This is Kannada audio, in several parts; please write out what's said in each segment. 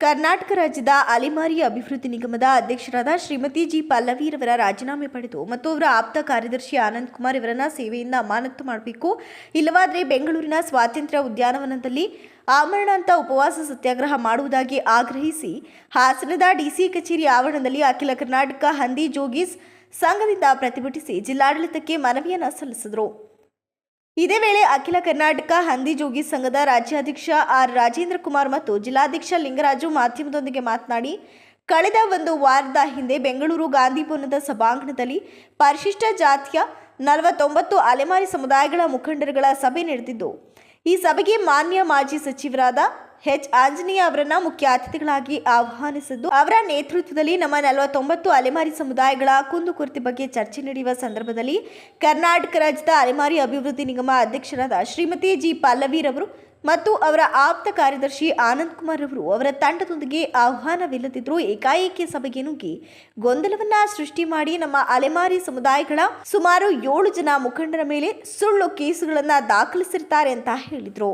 ಕರ್ನಾಟಕ ರಾಜ್ಯದ ಅಲೆಮಾರಿ ಅಭಿವೃದ್ಧಿ ನಿಗಮದ ಅಧ್ಯಕ್ಷರಾದ ಶ್ರೀಮತಿ ಜಿ ಪಲ್ಲವಿರವರ ರಾಜೀನಾಮೆ ಪಡೆದು ಮತ್ತು ಅವರ ಆಪ್ತ ಕಾರ್ಯದರ್ಶಿ ಆನಂದ್ ಕುಮಾರ್ ಇವರನ್ನ ಸೇವೆಯಿಂದ ಅಮಾನತು ಮಾಡಬೇಕು. ಇಲ್ಲವಾದರೆ ಬೆಂಗಳೂರಿನ ಸ್ವಾತಂತ್ರ್ಯ ಉದ್ಯಾನವನದಲ್ಲಿ ಆಮರಣಾಂತ ಉಪವಾಸ ಸತ್ಯಾಗ್ರಹ ಮಾಡುವುದಾಗಿ ಆಗ್ರಹಿಸಿ ಹಾಸನದ ಡಿಸಿ ಕಚೇರಿ ಆವರಣದಲ್ಲಿ ಅಖಿಲ ಕರ್ನಾಟಕ ಹಂದಿ ಜೋಗೀಸ್ ಸಂಘದಿಂದ ಪ್ರತಿಭಟಿಸಿ ಜಿಲ್ಲಾಡಳಿತಕ್ಕೆ ಮನವಿಯನ್ನು ಸಲ್ಲಿಸಿದರು. ಇದೇ ವೇಳೆ ಅಖಿಲ ಕರ್ನಾಟಕ ಹಂದಿ ಜೋಗಿ ಸಂಘದ ರಾಜ್ಯಾಧ್ಯಕ್ಷ ಆರ್ ರಾಜೇಂದ್ರ ಕುಮಾರ್ ಮತ್ತು ಜಿಲ್ಲಾಧ್ಯಕ್ಷ ಲಿಂಗರಾಜು ಮಾಧ್ಯಮದೊಂದಿಗೆ ಮಾತನಾಡಿ, ಕಳೆದ ಒಂದು ವಾರದ ಹಿಂದೆ ಬೆಂಗಳೂರು ಗಾಂಧಿ ಭವನದ ಸಭಾಂಗಣದಲ್ಲಿ ಪರಿಶಿಷ್ಟ ಜಾತಿಯ ನಲವತ್ತೊಂಬತ್ತು ಅಲೆಮಾರಿ ಸಮುದಾಯಗಳ ಮುಖಂಡರುಗಳ ಸಭೆ ನಡೆದಿದ್ದು, ಈ ಸಭೆಗೆ ಮಾನ್ಯ ಮಾಜಿ ಸಚಿವರಾದ ಎಚ್. ಆಂಜನೇಯ ಅವರನ್ನ ಮುಖ್ಯ ಅತಿಥಿಗಳಾಗಿ ಆಹ್ವಾನಿಸಿದ್ದು, ಅವರ ನೇತೃತ್ವದಲ್ಲಿ ನಮ್ಮ ನಲವತ್ತೊಂಬತ್ತು ಅಲೆಮಾರಿ ಸಮುದಾಯಗಳ ಕುಂದುಕೊರತೆ ಬಗ್ಗೆ ಚರ್ಚೆ ನಡೆಯುವ ಸಂದರ್ಭದಲ್ಲಿ ಕರ್ನಾಟಕ ರಾಜ್ಯದ ಅಲೆಮಾರಿ ಅಭಿವೃದ್ಧಿ ನಿಗಮ ಅಧ್ಯಕ್ಷರಾದ ಶ್ರೀಮತಿ ಜಿ. ಪಲ್ಲವಿರವರು ಮತ್ತು ಅವರ ಆಪ್ತ ಕಾರ್ಯದರ್ಶಿ ಆನಂದ್ ಕುಮಾರ್ ಅವರು ಅವರ ತಂಡದೊಂದಿಗೆ ಆಹ್ವಾನವಿಲ್ಲದಿದ್ದರೂ ಏಕಾಏಕಿ ಸಭೆಗೆ ನುಗ್ಗಿ ಗೊಂದಲವನ್ನ ಸೃಷ್ಟಿ ಮಾಡಿ ನಮ್ಮ ಅಲೆಮಾರಿ ಸಮುದಾಯಗಳ ಸುಮಾರು ಏಳು ಜನ ಮುಖಂಡರ ಮೇಲೆ ಸುಳ್ಳು ಕೇಸುಗಳನ್ನ ದಾಖಲಿಸಿರ್ತಾರೆ ಅಂತ ಹೇಳಿದ್ರು.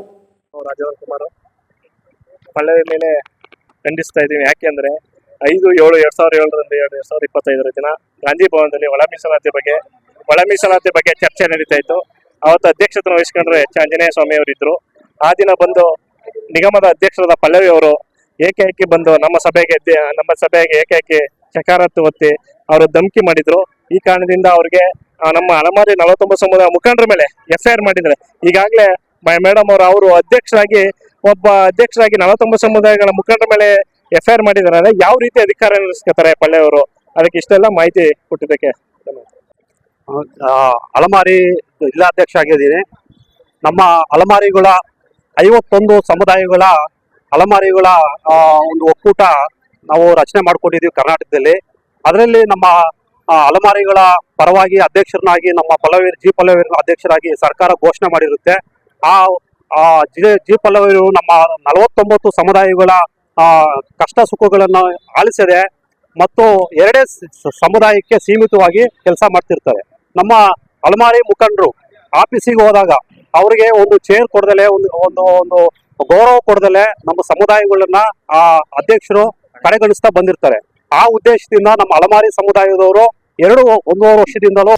ಪಲ್ಲವಿ ಮೇಲೆ ಖಂಡಿಸ್ತಾ ಇದ್ದೀವಿ ಯಾಕೆಂದ್ರೆ ಐದು, ಏಳು, ಎರಡ್ ಸಾವಿರದ ಏಳರಿಂದ ಎರಡು ಸಾವಿರದ ಇಪ್ಪತ್ತೈದರ ದಿನ ಗಾಂಧಿ ಭವನದಲ್ಲಿ ಒಳ ಮೀಸಲಾತಿ ಬಗ್ಗೆ, ಒಳ ಮೀಸಲಾತಿ ಬಗ್ಗೆ ಚರ್ಚೆ ನಡೀತಾ ಇತ್ತು. ಅವತ್ತು ಅಧ್ಯಕ್ಷತೆ ವಹಿಸ್ಕೊಂಡ್ರೆ ಎಚ್ ಆಂಜನೇಯ ಸ್ವಾಮಿ ಅವರಿದ್ರು ಆ ದಿನ ಬಂದು ನಿಗಮದ ಅಧ್ಯಕ್ಷರಾದ ಪಲ್ಲವಿ ಅವರು ಏಕೈಕಿ ಬಂದು ನಮ್ಮ ಸಭೆಗೆ ನಮ್ಮ ಸಭೆಗೆ ಏಕೈಕಿ ಚಕಾರತ್ತು ಒತ್ತಿ ಅವರು ಧಮಕಿ ಮಾಡಿದ್ರು. ಈ ಕಾರಣದಿಂದ ಅವ್ರಿಗೆ ನಮ್ಮ ಅಲಮಾರಿ ನಲವತ್ತೊಂಬತ್ತು ಸಮುದಾಯ ಮುಖಂಡರ ಮೇಲೆ ಎಫ್ ಐ ಆರ್ ಮಾಡಿದ್ದಾರೆ. ಈಗಾಗಲೇ ಮೇಡಮ್ ಅವರು ಅವರು ಅಧ್ಯಕ್ಷರಾಗಿ ಒಬ್ಬ ಅಧ್ಯಕ್ಷರಾಗಿ ನಲವತ್ತೊಂಬತ್ತು ಸಮುದಾಯಗಳ ಮುಖಂಡರ ಮೇಲೆ ಎಫ್ ಐ ಆರ್ ಮಾಡಿದ್ದಾರೆ ಯಾವ ರೀತಿ ಅಧಿಕಾರ ನಡೆಸ್ಕೊತಾರೆ ಪಳ್ಳೆ ಅವರು? ಅದಕ್ಕೆ ಇಷ್ಟೆಲ್ಲ ಮಾಹಿತಿ ಕೊಟ್ಟಿದ್ದಕ್ಕೆ ಅಲಮಾರಿ ಜಿಲ್ಲಾಧ್ಯಕ್ಷ ಆಗಿದ್ದೀನಿ. ನಮ್ಮ ಅಲಮಾರಿಗಳ ಐವತ್ತೊಂದು ಸಮುದಾಯಗಳ ಅಲಮಾರಿಗಳ ಒಂದು ಒಕ್ಕೂಟ ನಾವು ರಚನೆ ಮಾಡಿಕೊಂಡಿದ್ದೀವಿ ಕರ್ನಾಟಕದಲ್ಲಿ. ಅದರಲ್ಲಿ ನಮ್ಮ ಅಲಮಾರಿಗಳ ಪರವಾಗಿ ಅಧ್ಯಕ್ಷರನ್ನಾಗಿ ನಮ್ಮ ಪಲ್ಲವೀರ್, ಜಿ ಪಲ್ಲವೀರ್ ಅಧ್ಯಕ್ಷರಾಗಿ ಸರ್ಕಾರ ಘೋಷಣೆ ಮಾಡಿರುತ್ತೆ. ಆ ಆ, ಜಿ ಜಿ ಪಲ್ಲವೀರು ನಮ್ಮ ನಲವತ್ತೊಂಬತ್ತು ಸಮುದಾಯಗಳ ಕಷ್ಟ ಸುಖಗಳನ್ನು ಆಲಿಸದೆ ಮತ್ತು ಎರಡೇ ಸಮುದಾಯಕ್ಕೆ ಸೀಮಿತವಾಗಿ ಕೆಲಸ ಮಾಡ್ತಿರ್ತಾರೆ. ನಮ್ಮ ಅಲಮಾರಿ ಮುಖಂಡರು ಆಫೀಸಿಗೆ ಹೋದಾಗ ಅವರಿಗೆ ಒಂದು ಚೇರ್ ಕೊಡದಲೆ ಒಂದು ಒಂದು ಒಂದು ಗೌರವ ಕೊಡದಲೆ ನಮ್ಮ ಸಮುದಾಯಗಳನ್ನ ಆ ಅಧ್ಯಕ್ಷರು ಕಡೆಗಣಿಸ್ತಾ ಬಂದಿರ್ತಾರೆ. ಆ ಉದ್ದೇಶದಿಂದ ನಮ್ಮ ಅಲಮಾರಿ ಸಮುದಾಯದವರು ಎರಡು ಒಂದೂವರೆ ವರ್ಷದಿಂದಲೂ